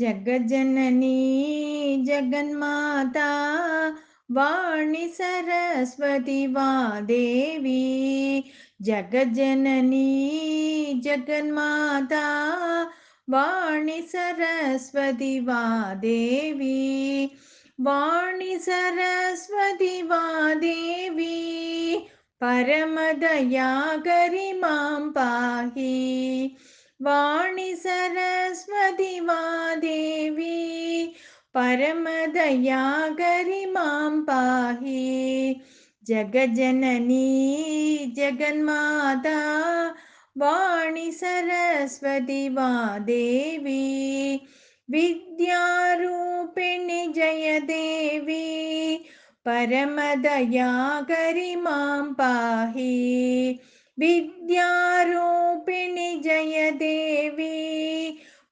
ஜகஜனனி ஜெகன்மாதா வாணி சரஸ்வதி வாதேவி. ஜகஜனனி ஜெகன்மாதா வாணி சரஸ்வதி வாதேவி. வாணி சரஸ்வதி வாதேவி பரமதயா கரி மாம் பாகி. वाणि सरस्वती वा देवी परमदयाकरि माँ पाहि। जगज्जननी जगन्माता वाणि सरस्वती वा देवी विद्यारूपिणि जय देवी परमदयाकरि माँ पाहि। विद्यारूपिणि जय देवी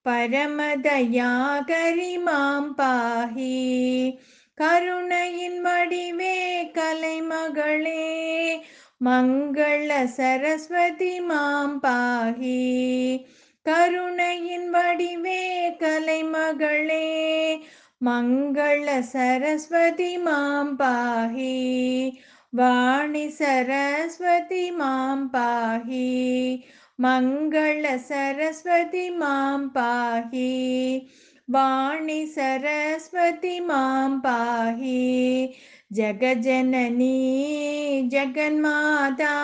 பரமதயாகரிமாம் பாஹி. கருணையின் வடிவே கலைமகளே மங்கள சரஸ்வதி மாம் பாஹி. கருணையின் வடிவே கலைமகளே மங்கள சரஸ்வதி மாம் பாஹி. வாணி சரஸ்வதி மாம் பாஹி. मङ्गलसरस्वति मां पाहि वाणि सरस्वति मां पाहि जगजननी जगन्माता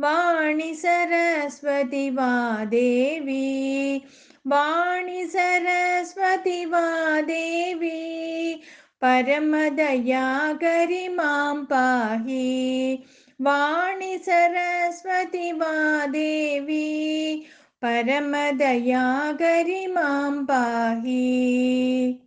वाणि सरस्वति वा देवी वाणि सरस्वति वा देवी परमदया करि मां पाहि വാണി സരസ്വതി വാദേവി പരമദയാകരി മാം പാഹി.